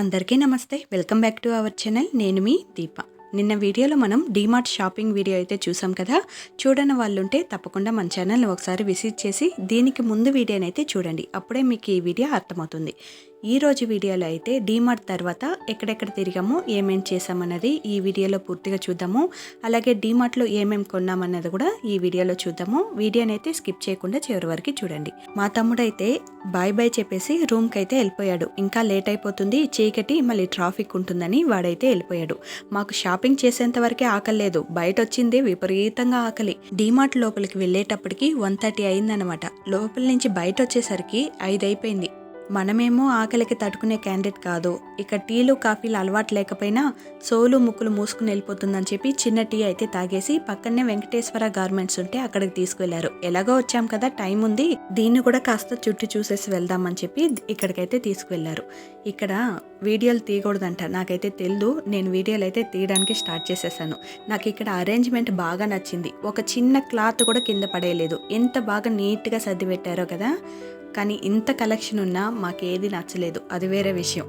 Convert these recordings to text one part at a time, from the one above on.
అందరికీ నమస్తే. Welcome back to our channel. నేను మీ దీప. నిన్న వీడియోలో మనం డీమార్ట్ షాపింగ్ వీడియో అయితే చూసాం కదా. చూడని వాళ్ళుంటే తప్పకుండా మన ఛానల్ని ఒకసారి విజిట్ చేసి దీనికి ముందు వీడియోనైతే చూడండి. అప్పుడే మీకు ఈ వీడియో అర్థమవుతుంది. ఈరోజు వీడియోలో అయితే డీమార్ట్ తర్వాత ఎక్కడెక్కడ తిరిగామో ఏమేమి చేసామన్నది ఈ వీడియోలో పూర్తిగా చూద్దాము. అలాగే డీమార్ట్లో ఏమేమి కొన్నామన్నది కూడా ఈ వీడియోలో చూద్దాము. వీడియోని అయితే స్కిప్ చేయకుండా చివరి వరకు చూడండి. మా తమ్ముడైతే బాయ్ బాయ్ చెప్పేసి రూమ్కి అయితే వెళ్ళిపోయాడు. ఇంకా లేట్ అయిపోతుంది చీకటి మళ్ళీ ట్రాఫిక్ ఉంటుందని వాడైతే వెళ్ళిపోయాడు. మాకు షాపింగ్ చేసేంత వరకే ఆకలి లేదు బయట వచ్చింది విపరీతంగా ఆకలి. డీమార్ట్ లోపలికి వెళ్ళేటప్పటికి వన్ థర్టీ అయిందనమాట లోపల నుంచి బయట వచ్చేసరికి ఐదు అయిపోయింది. మనమేమో ఆకలికి తట్టుకునే క్యాండిడేట్ కాదు. ఇక టీలు కాఫీలు అలవాటు లేకపోయినా సోలు ముక్కులు మూసుకుని వెళ్ళిపోతుందని చెప్పి చిన్న టీ అయితే తాగేసి పక్కనే వెంకటేశ్వర గార్మెంట్స్ ఉంటే అక్కడికి తీసుకువెళ్ళారు ఎలాగో వచ్చాం కదా టైం ఉంది. దీన్ని కూడా కాస్త చుట్టూ చూసేసి వెళ్దామని చెప్పి ఇక్కడికైతే తీసుకువెళ్ళారు ఇక్కడ వీడియోలు తీయకూడదంట. నాకైతే తెలియదు నేను వీడియోలు అయితే తీయడానికి స్టార్ట్ చేసేసాను. నాకు ఇక్కడ అరేంజ్మెంట్ బాగా నచ్చింది. ఒక చిన్న క్లాత్ కూడా కింద పడేయలేదు. ఎంత బాగా నీట్గా సర్ది పెట్టారో కదా. కానీ ఇంత కలెక్షన్ ఉన్నా మాకేది నచ్చలేదు. అది వేరే విషయం.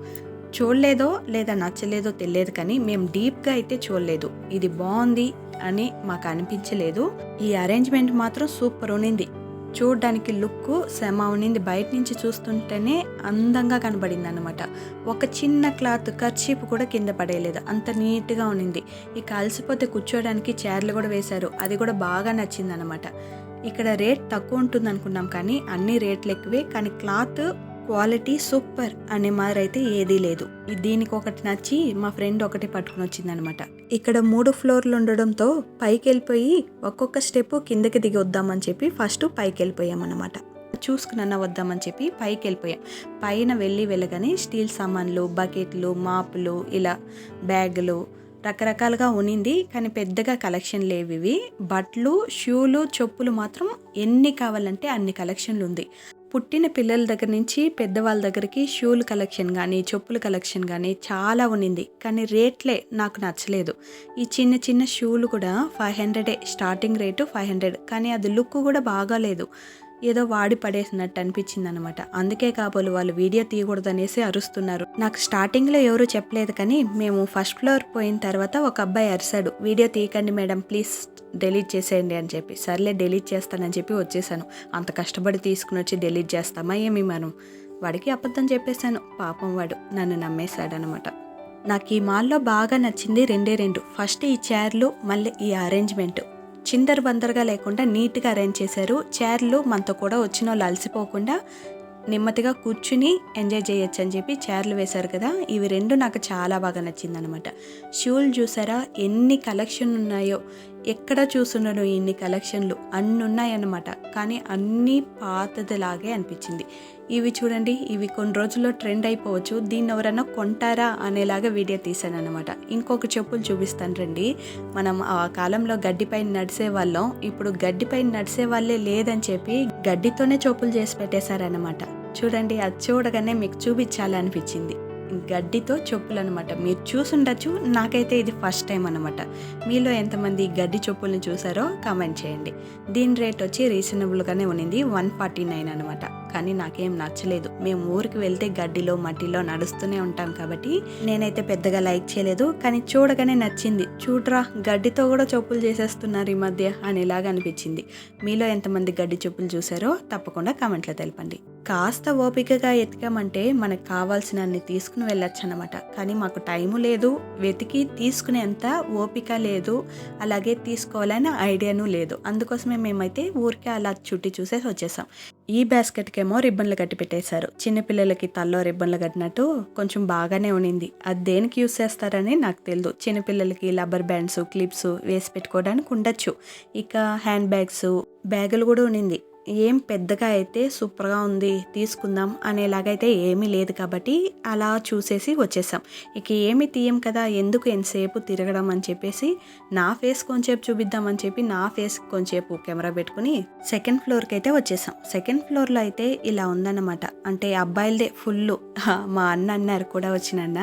చూడలేదో లేదా నచ్చలేదో తెలియదు కానీ మేము డీప్గా అయితే చూడలేదు. ఇది బాగుంది అని మాకు అనిపించలేదు. ఈ అరేంజ్మెంట్ మాత్రం సూపర్ ఉన్నింది. చూడడానికి లుక్ శ్రమ ఉనింది బయట నుంచి చూస్తుంటేనే అందంగా కనబడింది అనమాట ఒక చిన్న క్లాత్ కర్చీప్ కూడా కింద పడేయలేదు. అంత నీట్గా ఉన్నింది. ఇక అలసిపోతే కూర్చోడానికి చైర్లు కూడా వేశారు. అది కూడా బాగా నచ్చింది అనమాట ఇక్కడ రేట్ తక్కువ ఉంటుంది అనుకున్నాం కానీ అన్ని రేట్లు ఎక్కువే కానీ క్లాత్ క్వాలిటీ సూపర్ అనే మాదిరి అయితే ఏదీ లేదు. దీనికి ఒకటి నచ్చి మా ఫ్రెండ్ ఒకటి పట్టుకుని వచ్చిందనమాట. ఇక్కడ మూడు ఫ్లోర్లు ఉండడంతో పైకి వెళ్ళిపోయి ఒక్కొక్క స్టెప్ కిందకి దిగి వద్దామని చెప్పి ఫస్ట్ పైకి వెళ్ళిపోయామన్నమాట చూసుకున్న వద్దామని చెప్పి పైకి వెళ్ళిపోయాం. పైన వెళ్ళి వెళ్ళగానే స్టీల్ సామాన్లు బకెట్లు మాపులు ఇలా బ్యాగులు రకరకాలుగా ఉనింది కానీ పెద్దగా కలెక్షన్ లేవు ఇవి బట్టలు షూలు చెప్పులు మాత్రం ఎన్ని కావాలంటే అన్ని కలెక్షన్లు ఉంది. పుట్టిన పిల్లల దగ్గర నుంచి పెద్దవాళ్ళ దగ్గరికి షూలు కలెక్షన్ కానీ చెప్పుల కలెక్షన్ కానీ చాలా ఉన్నింది కానీ రేట్లే నాకు నచ్చలేదు. ఈ చిన్న చిన్న షూలు కూడా ఫైవ్ హండ్రెడే స్టార్టింగ్ రేటు ఫైవ్ హండ్రెడ్ కానీ అది లుక్ కూడా బాగాలేదు. ఏదో వాడి పడేసినట్టు అనిపించింది అనమాట అందుకే కాబోలు వాళ్ళు వీడియో తీయకూడదనేసి అరుస్తున్నారు. నాకు స్టార్టింగ్లో ఎవరు చెప్పలేదు కానీ మేము ఫస్ట్ ఫ్లోర్ పోయిన తర్వాత ఒక అబ్బాయి అరిశాడు వీడియో తీయకండి మేడం ప్లీజ్ డిలీట్ చేసేయండి అని చెప్పి. సర్లే డిలీట్ చేస్తానని చెప్పి వచ్చేసాను. అంత కష్టపడి తీసుకుని వచ్చి డిలీట్ చేస్తామా ఏమి మనం? వాడికి అబద్ధం చెప్పేశాను. పాపం వాడు నన్ను నమ్మేశాడనమాట నాకు ఈ మాల్లో బాగా నచ్చింది రెండే రెండు. ఫస్ట్ ఈ చైర్లు మళ్ళీ ఈ అరేంజ్మెంట్. చిందర బందరగా లేకుండా నీట్గా అరేంజ్ చేశారు. చైర్లు మనతో కూడా వచ్చిన వాళ్ళు అలసిపోకుండా నెమ్మదిగా కూర్చుని ఎంజాయ్ చేయొచ్చు అని చెప్పి చైర్లు వేశారు కదా. ఇవి రెండు నాకు చాలా బాగా నచ్చిందనమాట షూలు చూసారా? ఎన్ని కలెక్షన్ ఉన్నాయో. ఎక్కడ చూస్తున్నాడు ఇన్ని కలెక్షన్లు అన్ని ఉన్నాయన్నమాట కానీ అన్నీ పాతదిలాగే అనిపించింది. ఇవి చూడండి ఇవి కొన్ని రోజుల్లో ట్రెండ్ అయిపోవచ్చు. దీన్ని ఎవరైనా కొంటారా అనేలాగా వీడియో తీశాను అనమాట ఇంకొక చెప్పులు చూపిస్తాను రండి. మనం ఆ కాలంలో గడ్డిపైన నడిసే వాళ్ళం. ఇప్పుడు గడ్డిపైన నడిసే వాళ్ళే లేదని చెప్పి గడ్డితోనే చెప్పులు చేసి పెట్టేశారనమాట చూడండి అది చూడగానే మీకు చూపించాలనిపించింది. గడ్డితో చెప్పులు అనమాట మీరు చూసుండొచ్చు. నాకైతే ఇది ఫస్ట్ టైం అనమాట మీలో ఎంతమంది గడ్డి చెప్పుల్ని చూసారో కామెంట్ చేయండి. దీని రేట్ వచ్చి రీజనబుల్గానే ఉన్నింది. వన్ ఫార్టీ నైన్ అనమాట కానీ నాకేం నచ్చలేదు. మేము ఊరికి వెళ్తే గడ్డిలో మట్టిలో నడుస్తూనే ఉంటాం కాబట్టి నేనైతే పెద్దగా లైక్ చేయలేదు. కానీ చూడగానే నచ్చింది. చూడరా గడ్డితో కూడా చెప్పులు చేసేస్తున్నారు ఈ మధ్య అనేలాగా అనిపించింది. మీలో ఎంతమంది గడ్డి చెప్పులు చూసారో తప్పకుండా కామెంట్లో తెలపండి. కాస్త ఓపికగా ఎతికామంటే మనకు కావాల్సినన్ని తీసుకుని వెళ్ళొచ్చు అనమాట కానీ మాకు టైము లేదు వెతికి తీసుకునేంత ఓపిక లేదు అలాగే తీసుకోవాలని ఐడియాను లేదు. అందుకోసమే మేమైతే ఊరికే అలా చుట్టి చూసేసి వచ్చేసాం. ఈ బాస్కెట్కేమో రిబ్బన్లు కట్టి పెట్టేశారు. చిన్నపిల్లలకి తల్లో రిబ్బన్లు కట్టినట్టు కొంచెం బాగానే ఉన్నింది అది దేనికి యూస్ చేస్తారని నాకు తెలియదు చిన్నపిల్లలకి రబ్బర్ బ్యాండ్స్ క్లిప్స్ వేసి పెట్టుకోవడానికి ఉండొచ్చు. ఇక హ్యాండ్ బ్యాగ్స్ బ్యాగులు కూడా ఉన్నింది ఏం పెద్దగా అయితే సూపర్గా ఉంది తీసుకుందాం అనేలాగైతే ఏమీ లేదు కాబట్టి అలా చూసేసి వచ్చేసాం. ఇక ఏమి తీయం కదా ఎందుకు ఎంతసేపు తిరగడం అని చెప్పేసి నా ఫేస్ కొంచెంసేపు చూపిద్దామని చెప్పి నా ఫేస్ కొంచెంసేపు కెమెరా పెట్టుకుని సెకండ్ ఫ్లోర్కి అయితే వచ్చేసాం. సెకండ్ ఫ్లోర్లో అయితే ఇలా ఉందన్నమాట. అంటే అబ్బాయిలదే ఫుల్. మా అన్న అన్నారు కూడా వచ్చినన్న.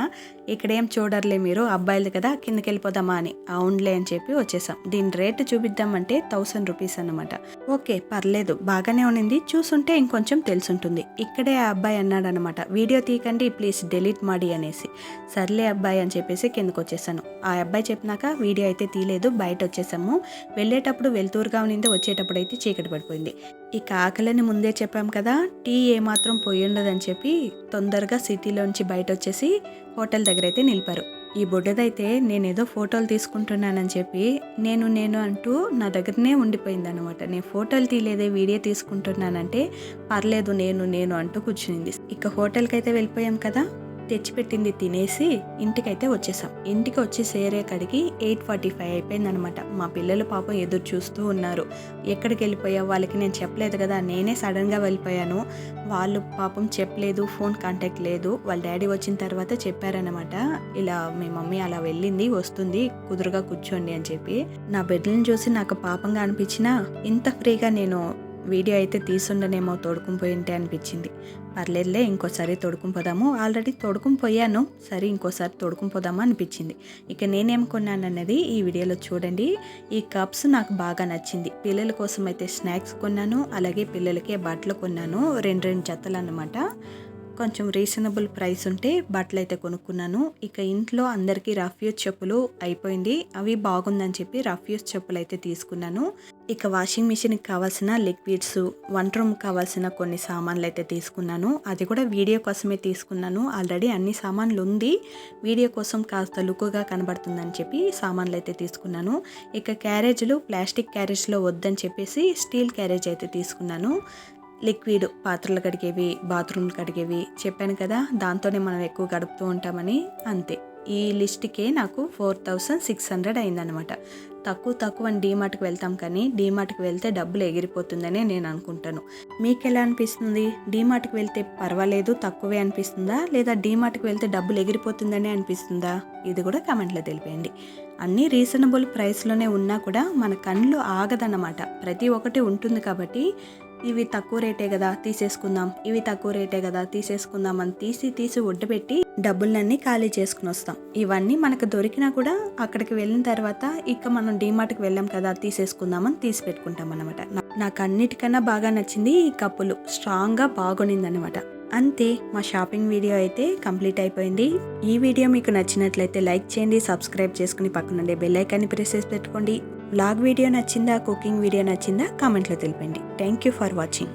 ఇక్కడ ఏం చూడర్లే మీరు అబ్బాయిలు కదా కిందకి వెళ్ళిపోదామా అని. అవునులే అని చెప్పి వచ్చేసాం. దీని రేటు చూపిద్దామంటే థౌసండ్ రూపీస్ అనమాట ఓకే పర్లేదు. బాగానే ఉన్నింది. చూసుంటే ఇంకొంచెం తెలుసుంటుంది. ఇక్కడే ఆ అబ్బాయి అన్నాడనమాట వీడియో తీయకండి ప్లీజ్ డిలీట్ మాడి అనేసి. సర్లే అబ్బాయి అని చెప్పేసి కిందకు వచ్చేసాను ఆ అబ్బాయి చెప్పినాక వీడియో అయితే తీయలేదు బయట వచ్చేసాము వెళ్ళేటప్పుడు వెళ్తూరుగా ఉన్నింది వచ్చేటప్పుడు అయితే చీకటి పడిపోయింది. ఇక ఆకలిని ముందే చెప్పాం కదా టీ ఏమాత్రం పోయిండదని చెప్పి తొందరగా సిటీలోంచి బయట వచ్చేసి హోటల్ దగ్గర అయితే నిలిపారు. ఈ బుడ్డదైతే నేనేదో ఫోటోలు తీసుకుంటున్నానని చెప్పి నేను నేను అంటూ నా దగ్గరనే ఉండిపోయింది అనమాట నేను ఫోటోలు తీయలేదే వీడియో తీసుకుంటున్నానంటే పర్లేదు నేను నేను అంటూ కూర్చునింది. ఇక హోటల్కి అయితే వెళ్ళిపోయాం కదా తెచ్చిపెట్టింది తినేసి ఇంటికైతే వచ్చేసాం. ఇంటికి వచ్చి సేరే కడిగి ఎయిట్ ఫార్టీ ఫైవ్ అయిపోయిందనమాట. మా పిల్లలు పాపం ఎదురు చూస్తూ ఉన్నారు. ఎక్కడికి వెళ్ళిపోయా వాళ్ళకి నేను చెప్పలేదు కదా. నేనే సడన్గా వెళ్ళిపోయాను. వాళ్ళు పాపం చెప్పలేదు ఫోన్ కాంటాక్ట్ లేదు. వాళ్ళ డాడీ వచ్చిన తర్వాత చెప్పారనమాట. ఇలా మీ మమ్మీ అలా వెళ్ళింది వస్తుంది కుదురుగా కూర్చోండి అని చెప్పి. నా బిడ్డలను చూసి నాకు పాపంగా అనిపించినా ఇంత ఫ్రీగా నేను వీడియో అయితే తీసుండనేమో తోడుకుని పోయింటే అనిపించింది. పర్లేదులే ఇంకోసారి తొడుకుని పోదాము. ఆల్రెడీ తొడుకుని పోయాను. సరే ఇంకోసారి తొడుకుని పోదామా అనిపించింది. ఇక నేనేం కొన్నాను అన్నది ఈ వీడియోలో చూడండి. ఈ కప్స్ నాకు బాగా నచ్చింది. పిల్లల కోసం అయితే స్నాక్స్ కొన్నాను. అలాగే పిల్లలకే బట్టలు కొన్నాను. రెండు రెండు జతలు అన్నమాట కొంచెం రీజనబుల్ ప్రైస్ ఉంటే బట్టలు అయితే కొనుక్కున్నాను. ఇక ఇంట్లో అందరికీ రఫ్యూజ్ చెప్పులు అయిపోయింది. అవి బాగుందని చెప్పి రఫ్యూజ్ చెప్పులు అయితే తీసుకున్నాను. ఇక వాషింగ్ మిషన్కి కావాల్సిన లిక్విడ్స్ వంట రూమ్ కావాల్సిన కొన్ని సామాన్లు అయితే తీసుకున్నాను. అది కూడా వీడియో కోసమే తీసుకున్నాను. ఆల్రెడీ అన్ని సామాన్లు ఉంది. వీడియో కోసం కాస్త లుక్గా కనబడుతుందని చెప్పి సామాన్లు అయితే తీసుకున్నాను. ఇక క్యారేజ్లు ప్లాస్టిక్ క్యారేజ్లో వద్దని చెప్పేసి స్టీల్ క్యారేజ్ అయితే తీసుకున్నాను. లిక్విడ్ పాత్రలు కడిగేవి బాత్రూమ్లు కడిగేవి చెప్పాను కదా దాంతోనే మనం ఎక్కువ గడుపుతూ ఉంటామని అంతే. ఈ లిస్ట్కే నాకు ఫోర్ థౌసండ్ సిక్స్ హండ్రెడ్ అయిందనమాట తక్కువ తక్కువ అని డీమార్ట్కి వెళ్తాం కానీ డీమార్ట్కి వెళ్తే డబ్బులు ఎగిరిపోతుందనే నేను అనుకుంటాను. మీకు ఎలా అనిపిస్తుంది? డీమార్ట్కి వెళ్తే పర్వాలేదు తక్కువే అనిపిస్తుందా? లేదా డీమార్ట్కి వెళ్తే డబ్బులు ఎగిరిపోతుందనే అనిపిస్తుందా? ఇది కూడా కమెంట్లో తెలిపేయండి. అన్నీ రీజనబుల్ ప్రైస్లోనే ఉన్నా కూడా మన కళ్ళు ఆగదన్నమాట. ప్రతి ఒక్కటి ఉంటుంది కాబట్టి ఇవి తక్కువ రేటే కదా తీసేసుకుందాం. ఇవి తక్కువ రేటే కదా తీసేసుకుందాం అని తీసి తీసి ఒడ్డుపెట్టి డబ్బులన్నీ ఖాళీ చేసుకుని వస్తాం. ఇవన్నీ మనకు దొరికినా కూడా అక్కడికి వెళ్ళిన తర్వాత ఇక మనం డీమార్ట్కి వెళ్ళాం కదా తీసేసుకుందామని తీసి పెట్టుకుంటాం అనమాట నాకు అన్నిటికన్నా బాగా నచ్చింది ఈ కప్పులు. స్ట్రాంగ్గా బాగునింది అనమాట అంతే మా షాపింగ్ వీడియో అయితే కంప్లీట్ అయిపోయింది. ఈ వీడియో మీకు నచ్చినట్లయితే లైక్ చేయండి సబ్స్క్రైబ్ చేసుకుని పక్కనుండే బెల్ ఐకాన్ని ప్రెస్ చేసి పెట్టుకోండి. బ్లాగ్ వీడియో నచ్చిందా కుకింగ్ వీడియో నచ్చిందా కామెంట్లో తెలిపండి. Thank you for watching